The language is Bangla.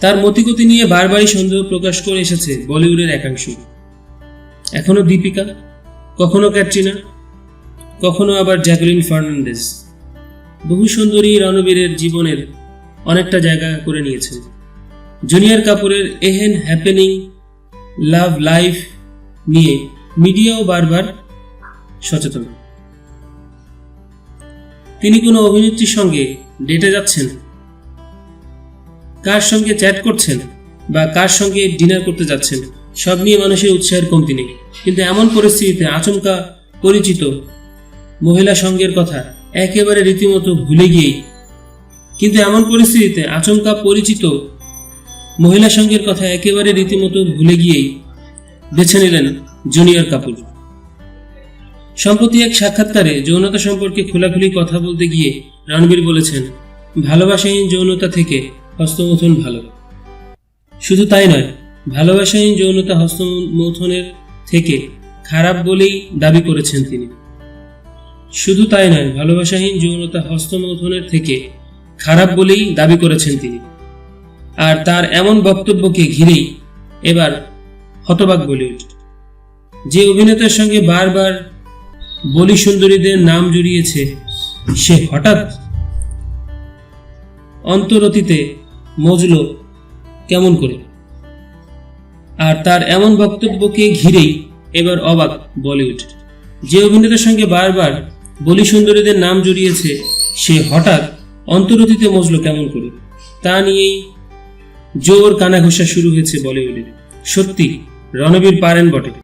তার মতিগতি নিয়ে বারবারই সন্দেহ প্রকাশ করে এসেছে বলিউডের একাংশ। এখনও দীপিকা, কখনো ক্যাটরিনা, কখনো আবার জ্যাকলিন ফার্নান্ডেজ বহু সুন্দরী রণবীরের জীবনের অনেকটা জায়গা করে নিয়েছেন। জুনিয়র কাপুরের এহেন হ্যাপেনিং লাভ লাইফ নিয়ে মিডিয়াও বারবার সচেতন। তিনি কোনো অভিনেত্রীর সঙ্গে ডেটে যাচ্ছেন? কার সঙ্গে চ্যাট করছেন বা কার সঙ্গে ডিনার করতে যাচ্ছেন, সব নিয়ে মানুষের উৎসাহের কমতি নেই। কিন্তু এমন পরিস্থিতিতে আচমকা পরিচিত মহিলা সঙ্গের কথা একেবারে রীতিমতো ভুলে গিয়েই। কিন্তু এমন পরিস্থিতিতে আচমকা পরিচিত মহিলা সঙ্গের কথা একেবারে রীতিমতো ভুলে গিয়েই বেছে নিলেন জুনিয়র কাপুর। সম্প্রতি এক সাক্ষাৎকারে যৌনতা সম্পর্কে খোলাখুলি কথা বলতে গিয়ে রণবীর বলেছেন, ভালোবাসাহীন যৌনতা থেকে হস্তমৈথুন ভালো। শুধু তাই নয়, ভালোবাসাহীন যৌনতা হস্তমৈথুনের থেকে খারাপ বলেই দাবি করেছেন তিনি। শুধু তাই নয়, ভালোবাসাহীন যৌনতা হস্তমৈথুনের থেকে খারাপ বলেই দাবি করেছেন তিনি। আর তার এমন বক্তব্যকে ঘিরেই এবার হতবাক বলিউড। যে অভিনেতার সঙ্গে বারবার বলি সুন্দরীদের নাম জড়িয়েছে, সে হঠাৎ অন্তরতিতে মজল কেমন করে? আর তার এমন বক্তব্যকে ঘিরেই এবার অবাক বলিউড। যে অভিনেতার সঙ্গে বারবার বলি সুন্দরীদের নাম জড়িয়েছে, সে হঠাৎ অন্তরতিতে মজল কেমন করে? তা নিয়েই জোর কানাঘোষা শুরু হয়েছে বলিউডে সত্যি, রণবীর পারেন বটে।